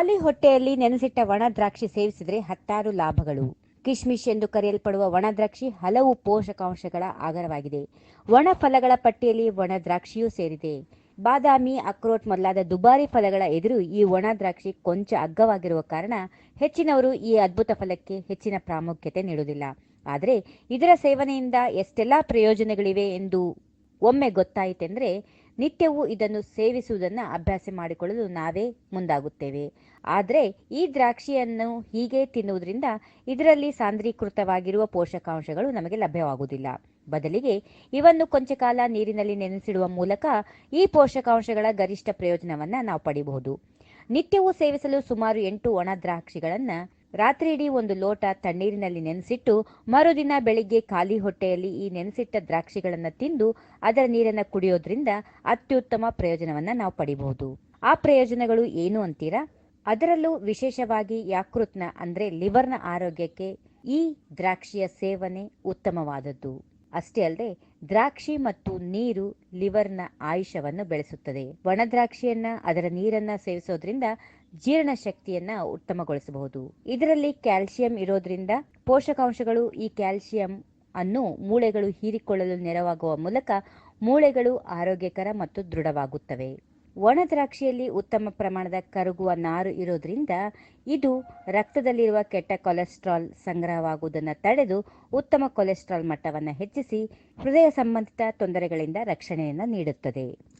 ಖಾಲಿ ಹೊಟ್ಟೆಯಲ್ಲಿ ನೆನೆಸಿಟ್ಟ ಒಣ ದ್ರಾಕ್ಷಿ ಸೇವಿಸಿದರೆ ಹತ್ತಾರು ಲಾಭಗಳು. ಕಿಶ್ಮಿಶ್ ಎಂದು ಕರೆಯಲ್ಪಡುವ ಒಣ ದ್ರಾಕ್ಷಿ ಹಲವು ಪೋಷಕಾಂಶಗಳ ಆಗರವಾಗಿದೆ ಒಣ ಫಲಗಳ ಪಟ್ಟಿಯಲ್ಲಿ ಒಣ ದ್ರಾಕ್ಷಿಯೂ ಸೇರಿದೆ. ಬಾದಾಮಿ ಅಕ್ರೋಟ್ ಮೊದಲಾದ ದುಬಾರಿ ಫಲಗಳ ಎದುರು ಈ ಒಣ ದ್ರಾಕ್ಷಿ ಕೊಂಚ ಅಗ್ಗವಾಗಿರುವ ಕಾರಣ ಹೆಚ್ಚಿನವರು ಈ ಅದ್ಭುತ ಫಲಕ್ಕೆ ಹೆಚ್ಚಿನ ಪ್ರಾಮುಖ್ಯತೆ ನೀಡುವುದಿಲ್ಲ. ಆದರೆ ಇದರ ಸೇವನೆಯಿಂದ ಎಷ್ಟೆಲ್ಲ ಪ್ರಯೋಜನಗಳಿವೆ ಎಂದು ಒಮ್ಮೆ ಗೊತ್ತಾಯಿತೆಂದರೆ ನಿತ್ಯವೂ ಇದನ್ನು ಸೇವಿಸುವುದನ್ನು ಅಭ್ಯಾಸ ಮಾಡಿಕೊಳ್ಳಲು ನಾವೇ ಮುಂದಾಗುತ್ತೇವೆ. ಆದರೆ ಈ ದ್ರಾಕ್ಷಿಯನ್ನು ಹೀಗೆ ತಿನ್ನುವುದರಿಂದ ಇದರಲ್ಲಿ ಸಾಂದ್ರೀಕೃತವಾಗಿರುವ ಪೋಷಕಾಂಶಗಳು ನಮಗೆ ಲಭ್ಯವಾಗುವುದಿಲ್ಲ. ಬದಲಿಗೆ ಇವನ್ನು ಕೊಂಚ ಕಾಲ ನೀರಿನಲ್ಲಿ ನೆನೆಸಿಡುವ ಮೂಲಕ ಈ ಪೋಷಕಾಂಶಗಳ ಗರಿಷ್ಠ ಪ್ರಯೋಜನವನ್ನು ನಾವು ಪಡೆಯಬಹುದು ನಿತ್ಯವೂ ಸೇವಿಸಲು ಸುಮಾರು ಎಂಟು ಒಣ ದ್ರಾಕ್ಷಿಗಳನ್ನು ರಾತ್ರಿ ಇಡೀ ಒಂದು ಲೋಟ ತಣ್ಣೀರಿನಲ್ಲಿ ನೆನೆಸಿಟ್ಟು ಮರುದಿನ ಬೆಳಿಗ್ಗೆ ಖಾಲಿ ಹೊಟ್ಟೆಯಲ್ಲಿ ಈ ನೆನೆಸಿಟ್ಟ ದ್ರಾಕ್ಷಿಗಳನ್ನು ತಿಂದು ಅದರ ನೀರನ್ನು ಕುಡಿಯೋದ್ರಿಂದ ಅತ್ಯುತ್ತಮ ಪ್ರಯೋಜನವನ್ನು ನಾವು ಪಡಿಬಹುದು. ಆ ಪ್ರಯೋಜನಗಳು ಏನು ಅಂತೀರಾ? ಅದರಲ್ಲೂ ವಿಶೇಷವಾಗಿ ಯಾಕೃತ್ನ ಅಂದರೆ ಲಿವರ್ನ ಆರೋಗ್ಯಕ್ಕೆ ಈ ದ್ರಾಕ್ಷಿಯ ಸೇವನೆ ಉತ್ತಮವಾದದ್ದು. ಅಷ್ಟೇ ಅಲ್ಲದೆ ದ್ರಾಕ್ಷಿ ಮತ್ತು ನೀರು ಲಿವರ್ನ ಆಯುಷವನ್ನು ಬೆಳೆಸುತ್ತದೆ. ಒಣ ದ್ರಾಕ್ಷಿಯನ್ನ ಅದರ ನೀರನ್ನ ಸೇವಿಸೋದ್ರಿಂದ ಜೀರ್ಣ ಶಕ್ತಿಯನ್ನ ಉತ್ತಮಗೊಳಿಸಬಹುದು. ಇದರಲ್ಲಿ ಕ್ಯಾಲ್ಸಿಯಂ ಇರೋದ್ರಿಂದ ಪೋಷಕಾಂಶಗಳು ಈ ಕ್ಯಾಲ್ಸಿಯಂ ಅನ್ನು ಮೂಳೆಗಳು ಹೀರಿಕೊಳ್ಳಲು ನೆರವಾಗುವ ಮೂಲಕ ಮೂಳೆಗಳು ಆರೋಗ್ಯಕರ ಮತ್ತು ದೃಢವಾಗುತ್ತವೆ. ಒಣ ದ್ರಾಕ್ಷಿಯಲ್ಲಿ ಉತ್ತಮ ಪ್ರಮಾಣದ ಕರಗುವ ನಾರು ಇರೋದ್ರಿಂದ ಇದು ರಕ್ತದಲ್ಲಿರುವ ಕೆಟ್ಟ ಕೊಲೆಸ್ಟ್ರಾಲ್ ಸಂಗ್ರಹವಾಗುವುದನ್ನು ತಡೆದು ಉತ್ತಮ ಕೊಲೆಸ್ಟ್ರಾಲ್ ಮಟ್ಟವನ್ನು ಹೆಚ್ಚಿಸಿ ಹೃದಯ ಸಂಬಂಧಿತ ತೊಂದರೆಗಳಿಂದ ರಕ್ಷಣೆಯನ್ನು ನೀಡುತ್ತದೆ.